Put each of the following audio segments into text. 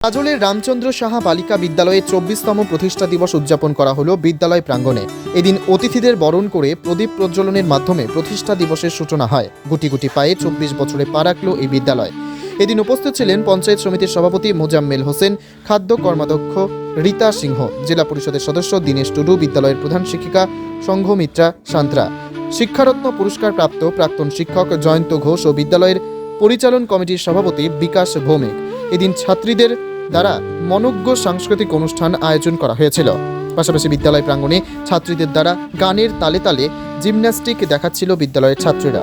কাজলের রামচন্দ্র সাহা বালিকা বিদ্যালয়ে চব্বিশতম প্রতিষ্ঠা দিবস উদযাপন করা হলো বিদ্যালয় প্রাঙ্গণে। এদিন অতিথিদের বরণ করে প্রদীপ প্রজ্বলনের মাধ্যমে প্রতিষ্ঠা দিবসের সূচনা হয়। গুটি গুটি পায়ে চব্বিশ বছরে পা রাখল এই বিদ্যালয়। এদিন উপস্থিত ছিলেন পঞ্চায়েত সমিতির সভাপতি মোজাম্মেল হোসেন, খাদ্য কর্মাধ্যক্ষ রীতা সিংহ, জেলা পরিষদের সদস্য দীনেশ টুডু, বিদ্যালয়ের প্রধান শিক্ষিকা সংঘমিত্রা সান্ত্রা। শিক্ষারত্ন পুরস্কার প্রাপ্ত প্রাক্তন শিক্ষক জয়ন্ত ঘোষ ও বিদ্যালয়ের পরিচালন কমিটির সভাপতি বিকাশ ভৌমিক। এদিন ছাত্রীদের দ্বারা মনজ্ঞ সাংস্কৃতিক অনুষ্ঠান আয়োজন করা হয়েছিল। পাশাপাশি বিদ্যালয় প্রাঙ্গণে ছাত্রীদের দ্বারা গানের তালে তালে জিমন্যাস্টিক দেখাচ্ছিল বিদ্যালয়ের ছাত্রীরা।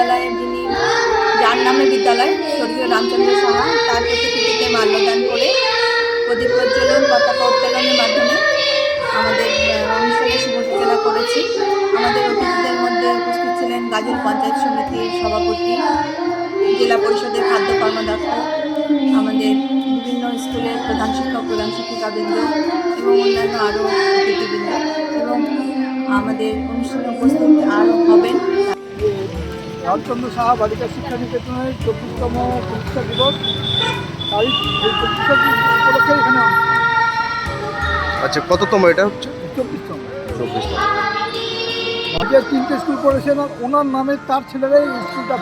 বিদ্যালয়ে যিনি যার নামে বিদ্যালয় স্বর্গীয় রামচন্দ্র সাহা তার প্রতিকৃতিতে মাল্যদান করে প্রদীপ প্রজ্বলন পতাকা উত্তোলনের মাধ্যমে আমাদের আহ, অনুষ্ঠানের শুভ সূচনা করেছি। আমাদের অতিথিদের মধ্যে উপস্থিত ছিলেন গাজল পঞ্চায়েত সমিতির সভাপতি জেলা পরিষদের খাদ্য কর্মদক্ষ আমাদের বিভিন্ন স্কুলের প্রধান শিক্ষক প্রধান শিক্ষিকাবৃন্দ এবং অন্যান্য আরও অতিথিবৃন্দ এবং আমাদের অনুষ্ঠানে উপস্থিত আরও হবেন। রামচন্দ্র সাহা বালিকা শিক্ষা নিকেতনের চব্বিশতম প্রতিষ্ঠা দিবস। তারিখ এই প্রতিষ্ঠা দিবস উপলক্ষে এখানে আচ্ছা কততম এটা হচ্ছে? চব্বিশতম। চব্বিশতম। আজকে তিনটে স্কুল পড়েছেন আর ওনার নামে তার ছেলেরাই এই স্কুলটা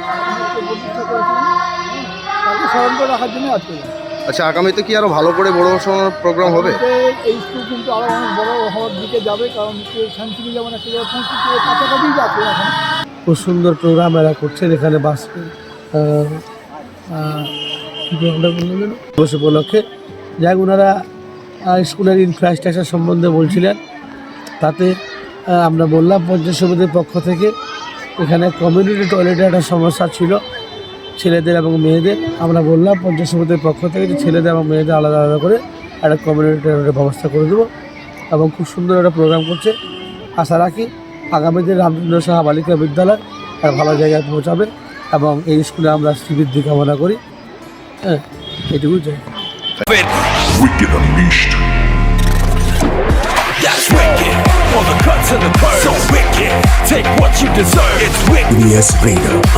প্রতিষ্ঠা করেছেন। তাকে স্মরণ করে রাখার জন্য আজকে। আচ্ছা আগামীতে কি আরও ভালো করে বড় সড়ো প্রোগ্রাম হবে? এই স্কুল কিন্তু আরও অনেক বড় হওয়ার দিকে যাবে কারণ সায়েন্স যেমন একটা জায়গায় পৌঁছেছে কাছাকাছি যাচ্ছে এখন। খুব সুন্দর প্রোগ্রাম এরা করছেন, এখানে বাস? দিবস উপলক্ষে। যাই ওনারা স্কুলের ইনফ্রাস্ট্রাকচার সম্বন্ধে বলছিলেন। তাতে আমরা বললাম পঞ্চায়েত সমিতির পক্ষ থেকে, এখানে কমিউনিটি টয়লেটের একটা সমস্যা ছিল ছেলেদের এবং মেয়েদের। আমরা বললাম পঞ্চায়েত সমিতির পক্ষ থেকে যে ছেলেদের এবং মেয়েদের আলাদা আলাদা করে একটা কমিউনিটি টয়লেটের ব্যবস্থা করে দেবো। এবং খুব সুন্দর একটা প্রোগ্রাম করছে। আশা রাখি আগামী দিনে রামচন্দ্র সাহা বালিকা বিদ্যালয় তার ভালো জায়গায় পৌঁছাবে এবং এই স্কুলে আমরা শ্রীবৃদ্ধি কামনা করি। হ্যাঁ এটুকু চাই।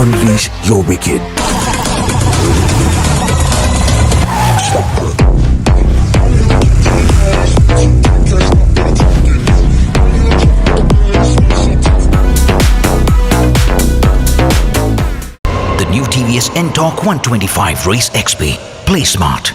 Unleash your wicked. New TVS N-Torque 125 Race XP. Play smart.